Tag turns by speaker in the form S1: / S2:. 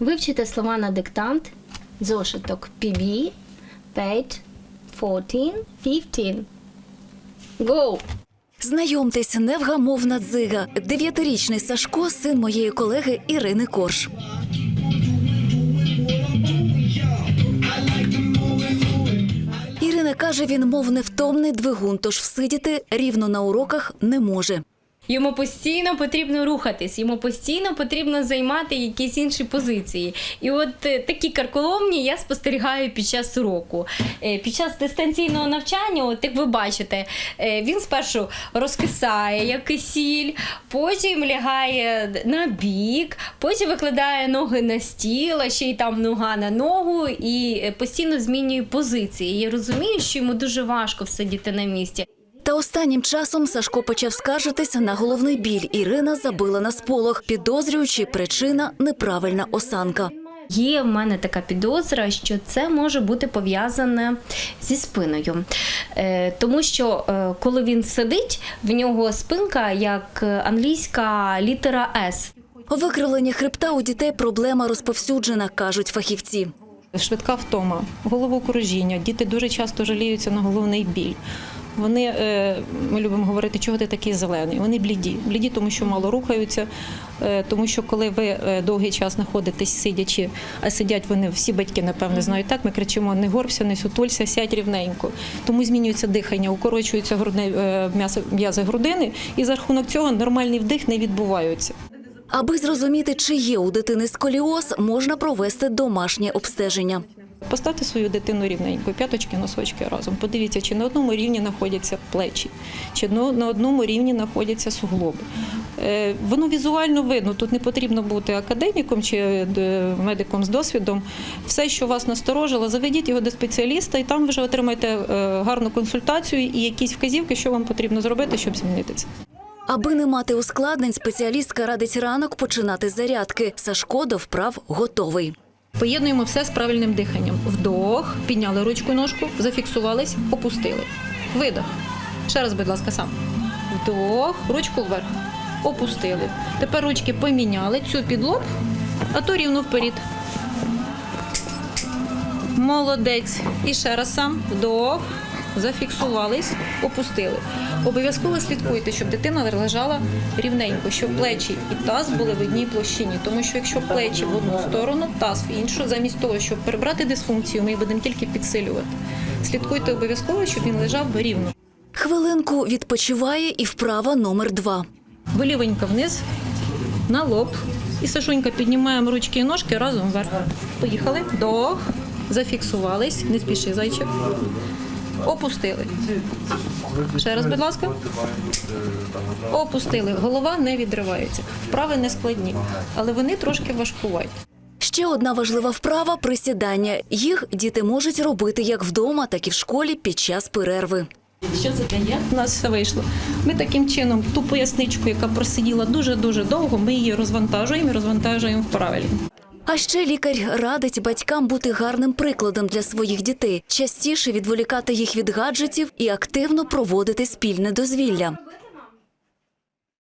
S1: Вивчите слова на диктант. Зошиток PB, page 14, 15. Go!
S2: Знайомтесь, невгамовна дзига. Дев'ятирічний Сашко, син моєї колеги Ірини Корж. Ірина каже, він мов невтомний двигун, тож всидіти рівно на уроках не може.
S3: Йому постійно потрібно рухатись, йому постійно потрібно займати якісь інші позиції. І от е, такі карколомні я спостерігаю під час уроку. Е, Під час дистанційного навчання, от як ви бачите, е, він спершу розкисає як кисіль, потім лягає на бік, потім викладає ноги на стіл, а ще й там нога на ногу і постійно змінює позиції. Я розумію, що йому дуже важко всидіти на місці.
S2: Та останнім часом Сашко почав скаржитися на головний біль. Ірина забила на сполох, підозрюючи причина неправильна осанка.
S3: Є в мене така підозра, що це може бути пов'язане зі спиною. Е, тому що е, коли він сидить, в нього спинка як е, англійська літера С.
S2: Викривлення хребта у дітей проблема розповсюджена, кажуть фахівці.
S4: Швидка втома, головокружіння. Діти дуже часто жаліються на головний біль. Вони, е, ми любимо говорити, чого ти такий зелений. Вони бліді. Бліді, тому що мало рухаються, е, тому що коли ви е, довгий час знаходитесь сидячи, а сидять вони всі батьки, напевне, знають так. Ми кричимо: не горбся, не сутулься, сядь рівненько. Тому змінюється дихання, укорочуються грудне, м'ясо- м'язи грудини, і за рахунок цього нормальний вдих не відбувається.
S2: Аби зрозуміти, чи є у дитини сколіоз, можна провести домашнє обстеження.
S4: Поставте свою дитину рівненько, п'яточки, носочки разом. Подивіться, чи на одному рівні знаходяться плечі, чи на одному рівні знаходяться суглоби. Е, Воно візуально видно. Тут не потрібно бути академіком чи е, медиком з досвідом. Все, що вас насторожило, заведіть його до спеціаліста, і там вже отримаєте е, гарну консультацію і якісь вказівки, що вам потрібно зробити, щоб змінити це.
S2: Аби не мати ускладнень, спеціалістка радить ранок починати зарядки. Сашко до вправ готовий.
S4: Поєднуємо все з правильним диханням. Вдох, підняли ручку і ножку, зафіксувались, опустили. Видох. Ще раз, будь ласка, сам. Вдох, ручку вверх. Опустили. Тепер ручки поміняли, цю під лоб, а то рівно вперед. Молодець. І ще раз сам. Вдох. Зафіксувались, опустили. Обов'язково слідкуйте, щоб дитина лежала рівненько, щоб плечі і таз були в одній площині. Тому що якщо плечі в одну сторону, таз в іншу, замість того, щоб прибрати дисфункцію, ми її будемо тільки підсилювати. Слідкуйте обов'язково, щоб він лежав рівно.
S2: Хвилинку відпочиває і вправа номер два.
S4: Вилівенька вниз, на лоб. І Сашунька піднімаємо ручки і ножки разом вверх. Поїхали. Вдох. Зафіксувались. Не спіши, зайчик. Опустили. Ще раз, будь ласка. Опустили. Голова не відривається. Вправи не складні, але вони трошки важкуваті.
S2: Ще одна важлива вправа присідання. Їх діти можуть робити як вдома, так і в школі під час перерви.
S4: Що це дає? У нас все вийшло. Ми таким чином ту поясничку, яка просиділа дуже-дуже довго, ми її розвантажуємо і розвантажуємо в правильно.
S2: А ще лікар радить батькам бути гарним прикладом для своїх дітей, частіше відволікати їх від гаджетів і активно проводити спільне дозвілля.